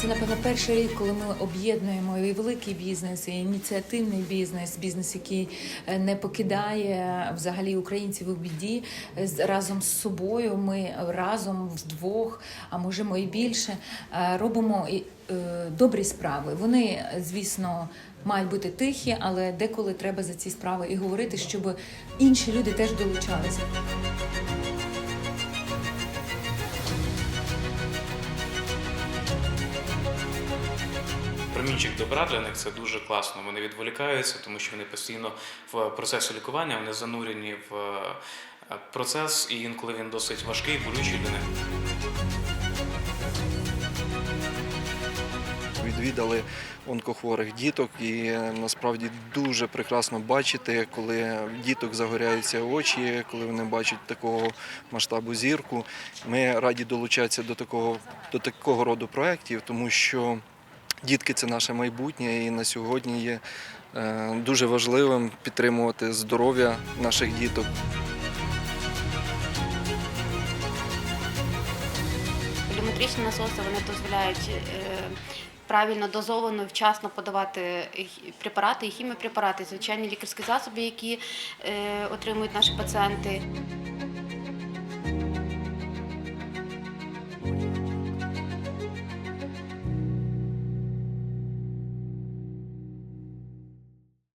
Це напевно перший рік, коли ми об'єднуємо і великий бізнес, і ініціативний бізнес, бізнес, який е, не покидає взагалі українців у біді Е, разом з собою. Ми разом вдвох, а можемо і більше, е, робимо добрі справи. Вони, звісно, мають бути тихі, але деколи треба за ці справи і говорити, щоб інші люди теж долучалися. Промінчик добра для них це дуже класно. Вони відволікаються, тому що вони постійно в процесі лікування, вони занурені в е, процес, і інколи він досить важкий, болючий для них. відвідали онкохворих діток, і насправді дуже прекрасно бачити, коли в діток загоряються очі, коли вони бачать такого масштабу зірку. Ми раді долучатися до такого, до такого роду проєктів, тому що дітки це наше майбутнє, і на сьогодні є е, дуже важливим підтримувати здоров'я наших діток. Поліметричні насоси вони дозволяють е, правильно дозовано, вчасно подавати препарати і хіміопрепарати, звичайні лікарські засоби, які е, отримують наші пацієнти.